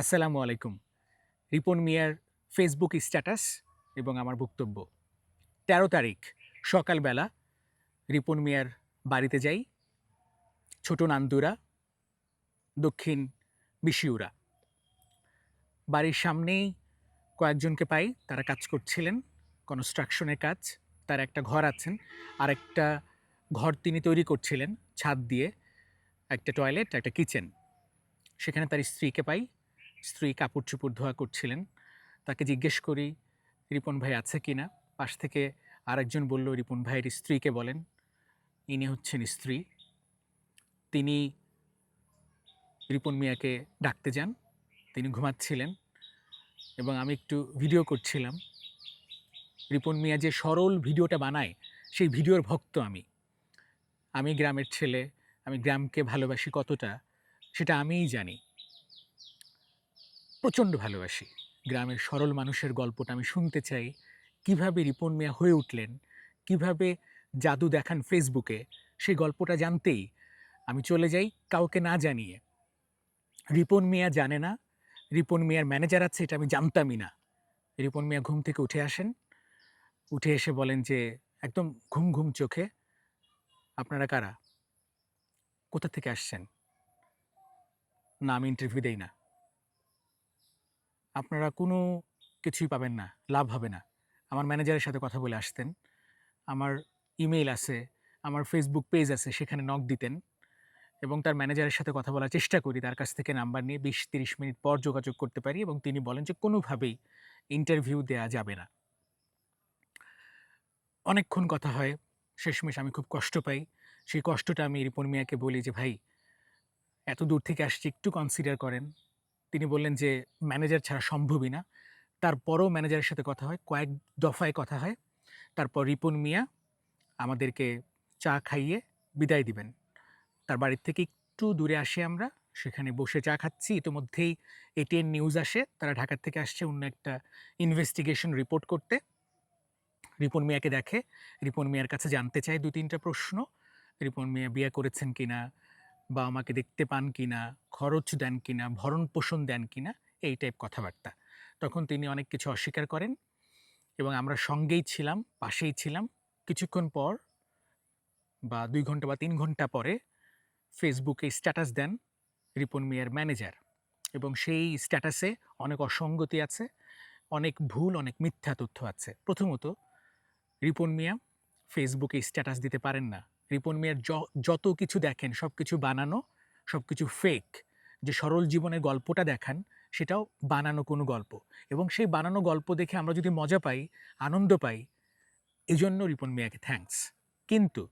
আসসালামু আলাইকুম। রিপন মিয়ার ফেসবুক স্ট্যাটাস এবং আমার বক্তব্য। তেরো তারিখ, সকালবেলা রিপন মিয়ার বাড়িতে যাই। ছোট নান্দুরা, দক্ষিণ বিশিউরা। বাড়ির সামনেই কয়েকজনকে পাই, তারা কাজ করছিলেন কনস্ট্রাকশনের কাজ। তার একটা ঘর আছেন আর একটা ঘর তিনি তৈরি করছিলেন, ছাদ দিয়ে, একটা টয়লেট একটা কিচেন সেখানে তার স্ত্রীকে পাই। স্ত্রী কাপড় চোপড় ধোয়া করছিলেন। তাকে জিজ্ঞেস করি, রিপন ভাই আছে কি না পাশ থেকে আরেকজন বলল, রিপন ভাইয়ের স্ত্রীকে বলেন। ইনি হচ্ছেন স্ত্রী। তিনি রিপন মিয়াকে ডাকতে যান। তিনি ঘুমাচ্ছিলেন এবং আমি একটু ভিডিও করছিলাম। রিপন মিয়া যে সরল ভিডিওটা বানায়, সেই ভিডিওর ভক্ত আমি। আমি গ্রামের ছেলে, আমি গ্রামকে ভালোবাসি কতটা, সেটা আমিই জানি। প্রচণ্ড ভালোবাসি। গ্রামের সরল মানুষের গল্পটা আমি শুনতে চাই। কীভাবে রিপন মিয়া হয়ে উঠলেন? কীভাবে জাদু দেখান ফেসবুকে সেই গল্পটা জানতেই আমি চলে যাই কাউকে না জানিয়ে। রিপন মিয়া জানে না। রিপন মিয়ার ম্যানেজার আছে এটা আমি জানতামই না। রিপন মিয়া ঘুম থেকে উঠে আসেন। উঠে এসে বলেন যে, একদম ঘুম ঘুম চোখে। আপনারা কারা? কোথা থেকে আসছেন? না, আমি ইন্টারভিউ দেই না। আপনারা কোনো কিছুই পাবেন না, লাভ হবে না। আমার ম্যানেজারের সাথে কথা বলে আসতেন। আমার ইমেইল আছে, আমার ফেসবুক পেজ আছে, সেখানে নক দিতেন। এবং তার ম্যানেজারের সাথে কথা বলার চেষ্টা করি, তার কাছ থেকে নাম্বার নিয়ে বিশ তিরিশ মিনিট পর যোগাযোগ করতে পারি এবং তিনি বলেন যে কোনোভাবেই ইন্টারভিউ দেয়া যাবে না। অনেকক্ষণ কথা হয়, শেষমেশ আমি খুব কষ্ট পাই। সেই কষ্টটা আমি রিপন মিয়াকে বলি যে, ভাই, এত দূর থেকে আসছি, একটু কনসিডার করেন। তিনি বললেন যে ম্যানেজার ছাড়া সম্ভবই না। তারপরও ম্যানেজারের সাথে কথা হয়, কয়েক দফায় কথা হয়। তারপর রিপন মিয়া আমাদেরকে চা খাইয়ে বিদায় দিবেন। তার বাড়ির থেকে একটু দূরে আসি আমরা, সেখানে বসে চা খাচ্ছি। ইতিমধ্যেই এটিএন নিউজ আসে, তারা ঢাকার থেকে আসছে অন্য একটা ইনভেস্টিগেশন রিপোর্ট করতে। রিপন মিয়াকে দেখে, রিপন মিয়ার কাছে জানতে চায় দু তিনটা প্রশ্ন। রিপন মিয়া বিয়ে করেছেন কিনা বা আমাকে দেখতে পান কিনা খরচ দেন কিনা ভরণ পোষণ দেন কিনা, এই টাইপ কথাবার্তা। তখন তিনি অনেক কিছু অস্বীকার করেন এবং আমরা সঙ্গেই ছিলাম, পাশেই ছিলাম। কিছুক্ষণ পর বা দুই ঘণ্টা বা তিন ঘণ্টা পরে ফেসবুকে স্ট্যাটাস দেন রিপন মিয়ার ম্যানেজার এবং সেই স্ট্যাটাসে অনেক অসঙ্গতি আছে, অনেক ভুল, অনেক মিথ্যা তথ্য আছে। প্রথমত, রিপন মিয়া ফেসবুকে স্ট্যাটাস দিতে পারেন না। রিপন মিয়ার যত কিছু দেখেন সব কিছু বানানো সব কিছু ফেক যে সরল জীবনের গল্পটা দেখান, সেটাও বানানো কোনো গল্প। এবং সেই বানানো গল্প দেখে আমরা যদি মজা পাই, আনন্দ পাই, এজন্য রিপন মিয়াকে থ্যাঙ্কস কিন্তু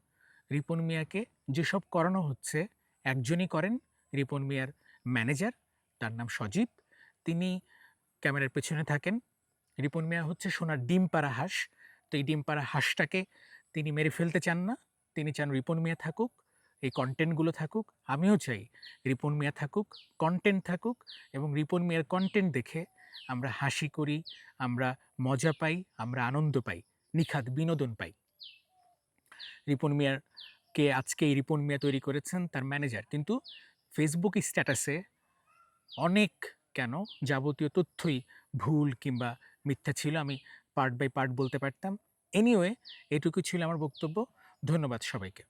রিপন মিয়াকে যেসব করানো হচ্ছে, একজনই করেন রিপন মিয়ার ম্যানেজার তার নাম সজীব। তিনি ক্যামেরার পেছনে থাকেন। রিপন মিয়া হচ্ছে সোনার ডিম পাড়া হাঁস। তো এই ডিম পাড়া হাঁসটাকে তিনি মেরে ফেলতে চান না। তিনি চান রিপন মিয়া থাকুক। এই কন্টেন্টগুলো থাকুক, আমিও চাই রিপন মিয়া থাকুক কন্টেন্ট থাকুক এবং রিপন মিয়ার কন্টেন্ট দেখে আমরা হাসি করি, আমরা মজা পাই, আমরা আনন্দ পাই নিখাত বিনোদন পাই। রিপন মিয়ার কে আজকে এই রিপন মিয়া তৈরি করেছেন তার ম্যানেজার কিন্তু ফেসবুক স্ট্যাটাসে অনেক কেন যাবতীয় তথ্যই ভুল কিংবা মিথ্যা ছিল, আমি পার্ট বাই পার্ট বলতে পারতাম। এনিওয়ে এটুকু ছিল আমার বক্তব্য। ধন্যবাদ সবাইকে।